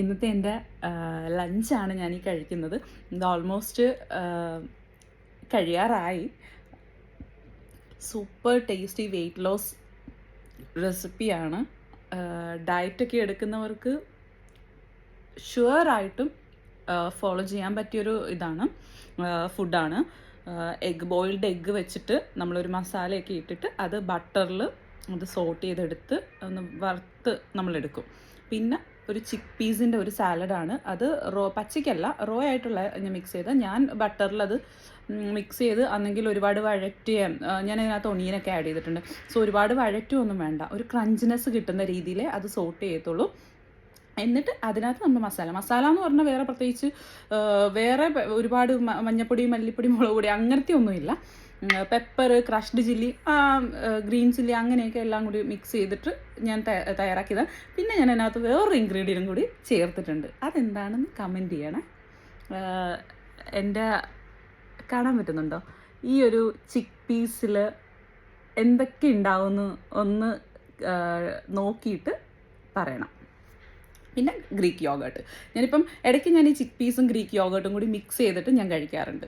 ഇന്നത്തെ എന്റെ ലഞ്ചാണ് ഞാൻ ഈ കഴിക്കുന്നത്. ഇത് ഓൾമോസ്റ്റ് കഴിയാറായി. സൂപ്പർ ടേസ്റ്റി വെയിറ്റ് ലോസ് റെസിപ്പിയാണ് ഡയറ്റൊക്കെ എടുക്കുന്നവർക്ക് ഷുവറായിട്ടും ഫോളോ ചെയ്യാൻ പറ്റിയൊരു ഇതാണ് ഫുഡാണ് എഗ് ബോയിൽഡ് എഗ്ഗ് വെച്ചിട്ട് നമ്മളൊരു മസാലയൊക്കെ ഇട്ടിട്ട് അത് ബട്ടറിൽ അത് സോട്ട് ചെയ്തെടുത്ത് ഒന്ന് വറുത്ത് നമ്മളെടുക്കും. പിന്നെ ഒരു ചിക്ക് പീസിന്റെ ഒരു സാലഡാണ്. അത് റോ പച്ചയ്ക്കല്ല റോ ആയിട്ടുള്ള ഞാൻ മിക്സ് ചെയ്ത് ഞാൻ ബട്ടറിലത് മിക്സ് ചെയ്ത് അന്നെങ്കിൽ ഒരുപാട് വഴറ്റിയ ഞാൻ അതിനകത്ത് ഒണിയനൊക്കെ ആഡ് ചെയ്തിട്ടുണ്ട്. സോ ഒരുപാട് വഴറ്റുമൊന്നും വേണ്ട. ഒരു ക്രഞ്ചിനെസ് കിട്ടുന്ന രീതിയിലേ അത് സോട്ട് ചെയ്യത്തുള്ളൂ. എന്നിട്ട് അതിനകത്ത് നമ്മൾ മസാല. മസാല എന്ന് പറഞ്ഞാൽ വേറെ പ്രത്യേകിച്ച് വേറെ ഒരുപാട് മഞ്ഞപ്പൊടി മല്ലിപ്പൊടി മുളക് പൊടി അങ്ങനത്തെ ഒന്നുമില്ല pepper crushed chilli green chilli അങ്ങനെയൊക്കെ എല്ലാം കൂടി മിക്സ് ചെയ്തിട്ട് ഞാൻ തയ- തയ്യാറാക്കിയതാണ്. പിന്നെ ഞാൻ അതിനകത്ത് വേറൊരു ഇൻഗ്രീഡിയന്റും കൂടി ചേർത്തിട്ടുണ്ട്. അതെന്താണെന്ന് കമന്റ് ചെയ്യണേ. എന്റെ കാണാൻ പറ്റുന്നുണ്ടോ? ഈ ഒരു ചിക്ക് പീസിൽ എന്തൊക്കെ ഉണ്ടാവുമെന്ന് ഒന്ന് നോക്കിയിട്ട് പറയണം. പിന്നെ ഗ്രീക്ക് യോഗേർട്ട് ഞാനിപ്പം ഇടയ്ക്ക് ഞാൻ ഈ ചിക്ക് പീസും ഗ്രീക്ക് യോഗേർട്ടും കൂടി മിക്സ് ചെയ്തിട്ട് ഞാൻ കഴിക്കാറുണ്ട്.